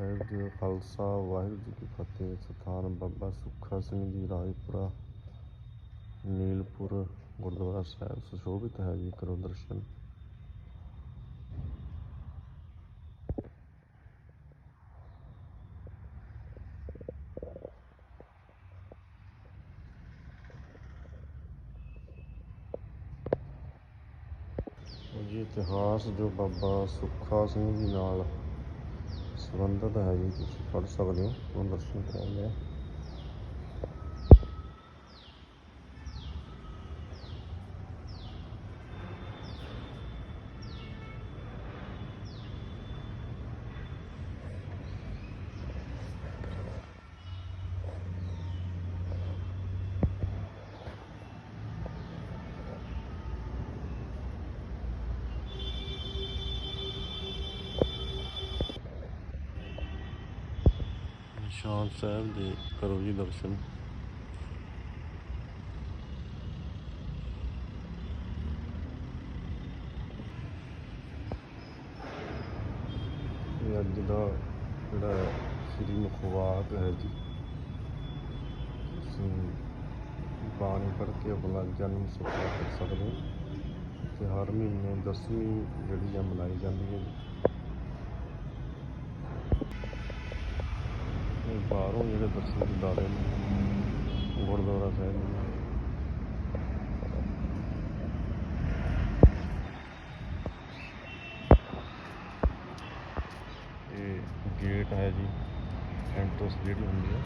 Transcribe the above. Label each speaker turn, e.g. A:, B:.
A: ਵਾਹਿਗੁਰੂ ਜੀ ਕਾ ਖਾਲਸਾ, ਵਾਹਿਗੁਰੂ ਜੀ ਕੀ ਫਤਿਹ। ਸਥਾਨ ਬਾਬਾ ਸੁੱਖਾ ਸਿੰਘ ਜੀ, ਰਾਜਪੁਰਾ, ਨੀਲਪੁਰ, ਗੁਰਦੁਆਰਾ ਸਾਹਿਬ। ਸੁਸ਼ੋਭਿਤ ਹੈ ਜੀ, ਕਰੋ ਦਰਸ਼ਨ। ਜੀ ਇਤਿਹਾਸ ਜੋ ਬਾਬਾ ਸੁੱਖਾ ਸਿੰਘ ਜੀ ਨਾਲ ਸੰਬੰਧਿਤ ਹੈ ਜੀ ਤੁਸੀਂ ਪੜ੍ਹ ਸਕਦੇ ਹੋ ਉਹ ਨਿਸ਼ਾਨ ਸਾਹਿਬ ਦੇ ਕਰੋ ਜੀ ਦਰਸ਼ਨ। ਇਹ ਅੱਜ ਦਾ ਜਿਹੜਾ ਸ੍ਰੀ ਮੁਖਵਾਕ ਹੈ ਜੀ, ਤੁਸੀਂ ਬਾਣੀ ਪੜ੍ਹ ਕੇ ਆਪਣਾ ਜਨਮ ਸੁਖਾ ਕਰ ਸਕਦੇ ਹੋ ਤੇ ਹਰ ਮਹੀਨੇ ਦਸਵੀਂ ਜਿਹੜੀ ਆ ਮਨਾਈ ਜਾਂਦੀ ਹੈ ਬਾਹਰੋਂ ਜਿਹੜੇ ਦਰਸ਼ਨ ਦਿਦਾਰੇ ਨੇ। ਗੁਰਦੁਆਰਾ ਸਾਹਿਬ। ਨੂੰ ਇਹ ਗੇਟ ਹੈ ਜੀ ਐਂਟਰਸ ਜਿਹੜੀ ਹੁੰਦੀ ਹੈ।